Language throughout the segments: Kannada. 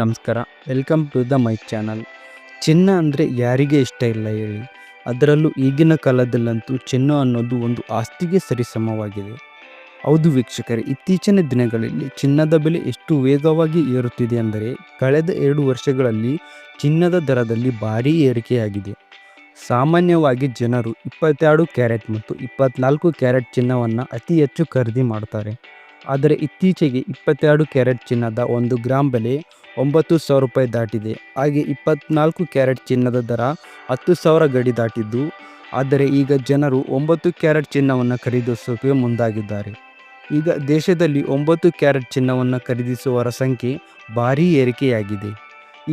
ನಮಸ್ಕಾರ. Welcome to the my channel ಚಿನ್ನ ಅಂದರೆ ಯಾರಿಗೆ ಇಷ್ಟ ಇಲ್ಲ ಹೇಳಿ. ಅದರಲ್ಲೂ ಈಗಿನ ಕಾಲದಲ್ಲಂತೂ ಚಿನ್ನ ಅನ್ನೋದು ಒಂದು ಆಸ್ತಿಗೆ ಸರಿಸಮವಾಗಿದೆ. ಹೌದು ವೀಕ್ಷಕರೇ, ಇತ್ತೀಚಿನ ದಿನಗಳಲ್ಲಿ ಚಿನ್ನದ ಬೆಲೆ ಎಷ್ಟು ವೇಗವಾಗಿ ಏರುತ್ತಿದೆ ಅಂದರೆ ಕಳೆದ ಎರಡು ವರ್ಷಗಳಲ್ಲಿ ಚಿನ್ನದ ದರದಲ್ಲಿ ಭಾರೀ ಏರಿಕೆಯಾಗಿದೆ. ಸಾಮಾನ್ಯವಾಗಿ ಜನರು ಇಪ್ಪತ್ತೆರಡು ಕ್ಯಾರೆಟ್ ಮತ್ತು ಇಪ್ಪತ್ನಾಲ್ಕು ಕ್ಯಾರೆಟ್ ಚಿನ್ನವನ್ನು ಅತಿ ಹೆಚ್ಚು ಖರೀದಿ ಮಾಡ್ತಾರೆ. ಆದರೆ ಇತ್ತೀಚೆಗೆ ಇಪ್ಪತ್ತೆರಡು ಕ್ಯಾರೆಟ್ ಚಿನ್ನದ ಒಂದು ಗ್ರಾಮ್ ಬೆಲೆ ಒಂಬತ್ತು ಸಾವಿರ ರೂಪಾಯಿ ದಾಟಿದೆ. ಹಾಗೆ ಇಪ್ಪತ್ನಾಲ್ಕು ಕ್ಯಾರೆಟ್ ಚಿನ್ನದ ದರ ಹತ್ತು ಸಾವಿರ ಗಡಿ ದಾಟಿದ್ದು, ಆದರೆ ಈಗ ಜನರು ಒಂಬತ್ತು ಕ್ಯಾರೆಟ್ ಚಿನ್ನವನ್ನು ಖರೀದಿಸೋಕೆ ಮುಂದಾಗಿದ್ದಾರೆ. ಈಗ ದೇಶದಲ್ಲಿ ಒಂಬತ್ತು ಕ್ಯಾರೆಟ್ ಚಿನ್ನವನ್ನು ಖರೀದಿಸುವವರ ಸಂಖ್ಯೆ ಭಾರೀ ಏರಿಕೆಯಾಗಿದೆ.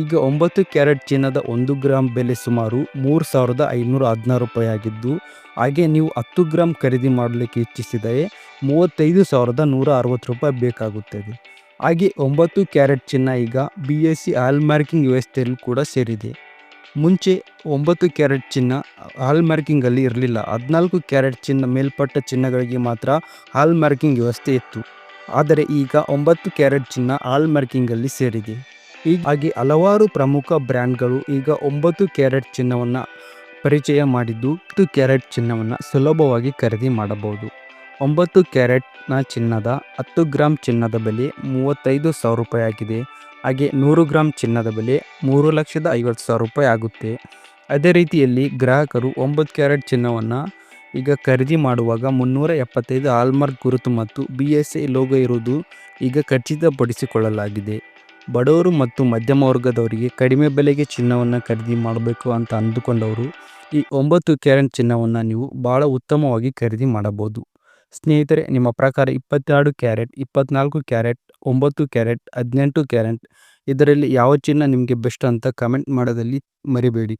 ಈಗ ಒಂಬತ್ತು ಕ್ಯಾರೆಟ್ ಚಿನ್ನದ ಒಂದು ಗ್ರಾಮ್ ಬೆಲೆ ಸುಮಾರು ಮೂರು ಸಾವಿರದ ಐನೂರ ಹದಿನಾರು ರೂಪಾಯಿ ಆಗಿದ್ದು, ಹಾಗೆ ನೀವು ಹತ್ತು ಗ್ರಾಮ್ ಖರೀದಿ ಮಾಡಲಿಕ್ಕೆ ಇಚ್ಛಿಸಿದರೆ ಮೂವತ್ತೈದು ಸಾವಿರದ ನೂರ ಅರವತ್ತು ರೂಪಾಯಿ ಬೇಕಾಗುತ್ತದೆ. ಹಾಗೆ ಒಂಬತ್ತು ಕ್ಯಾರೆಟ್ ಚಿನ್ನ ಈಗ B S C hallmarking ವ್ಯವಸ್ಥೆಯಲ್ಲೂ ಕೂಡ ಸೇರಿದೆ. ಮುಂಚೆ ಒಂಬತ್ತು ಕ್ಯಾರೆಟ್ ಚಿನ್ನ ಹಾಲ್ ಮಾರ್ಕಿಂಗಲ್ಲಿ ಇರಲಿಲ್ಲ. ಹದಿನಾಲ್ಕು ಕ್ಯಾರೆಟ್ ಚಿನ್ನ ಮೇಲ್ಪಟ್ಟ ಚಿನ್ನಗಳಿಗೆ ಮಾತ್ರ ಹಾಲ್ ಮಾರ್ಕಿಂಗ್ ವ್ಯವಸ್ಥೆ ಇತ್ತು. ಆದರೆ ಈಗ ಒಂಬತ್ತು ಕ್ಯಾರೆಟ್ ಚಿನ್ನ ಹಾಲ್ ಮಾರ್ಕಿಂಗಲ್ಲಿ ಸೇರಿದೆ. ಹೀಗಾಗಿ ಹಲವಾರು ಪ್ರಮುಖ ಬ್ರ್ಯಾಂಡ್ಗಳು ಈಗ ಒಂಬತ್ತು ಕ್ಯಾರೆಟ್ ಚಿನ್ನವನ್ನು ಪರಿಚಯ ಮಾಡಿದ್ದು, ಹತ್ತು ಕ್ಯಾರೆಟ್ ಚಿನ್ನವನ್ನು ಸುಲಭವಾಗಿ ಖರೀದಿ ಮಾಡಬಹುದು. ಒಂಬತ್ತು ಕ್ಯಾರೆಟ್ನ ಚಿನ್ನದ, ಹತ್ತು ಗ್ರಾಮ್ ಚಿನ್ನದ ಬೆಲೆ ಮೂವತ್ತೈದು ಸಾವಿರ ರೂಪಾಯಿ ಆಗಿದೆ. ಹಾಗೆ ನೂರು ಗ್ರಾಮ್ ಚಿನ್ನದ ಬೆಲೆ ಮೂರು ಲಕ್ಷದ ಐವತ್ತು ಸಾವಿರ ರೂಪಾಯಿ ಆಗುತ್ತೆ. ಅದೇ ರೀತಿಯಲ್ಲಿ ಗ್ರಾಹಕರು ಒಂಬತ್ತು ಕ್ಯಾರೆಟ್ ಚಿನ್ನವನ್ನು ಈಗ ಖರೀದಿ ಮಾಡುವಾಗ ಮುನ್ನೂರ ಎಪ್ಪತ್ತೈದು ಆಲ್ಮಾರ್ಕ್ ಗುರುತು ಮತ್ತು ಬಿ ಎಸ್ ಐ ಲೋಗೋ ಇರುವುದು ಈಗ ಖಚಿತಪಡಿಸಿಕೊಳ್ಳಲಾಗಿದೆ. ಬಡವರು ಮತ್ತು ಮಧ್ಯಮ ವರ್ಗದವರಿಗೆ ಕಡಿಮೆ ಬೆಲೆಗೆ ಚಿನ್ನವನ್ನು ಖರೀದಿ ಮಾಡಬೇಕು ಅಂತ ಅಂದುಕೊಂಡವರು ಈ ಒಂಬತ್ತು ಕ್ಯಾರೆಟ್ ಚಿನ್ನವನ್ನು ನೀವು ಭಾಳ ಉತ್ತಮವಾಗಿ ಖರೀದಿ ಮಾಡಬಹುದು. ಸ್ನೇಹಿತರೆ, ನಿಮ್ಮ ಪ್ರಕಾರ ಇಪ್ಪತ್ತೆರಡು ಕ್ಯಾರೆಟ್, ಇಪ್ಪತ್ನಾಲ್ಕು ಕ್ಯಾರೆಟ್, ಒಂಬತ್ತು ಕ್ಯಾರೆಟ್, ಹದಿನೆಂಟು ಕ್ಯಾರೆಟ್, ಇದರಲ್ಲಿ ಯಾವ ಚಿನ್ನ ನಿಮಗೆ ಬೆಸ್ಟ್ ಅಂತ ಕಮೆಂಟ್ ಮಾಡೋದಲ್ಲಿ ಮರಿಬೇಡಿ.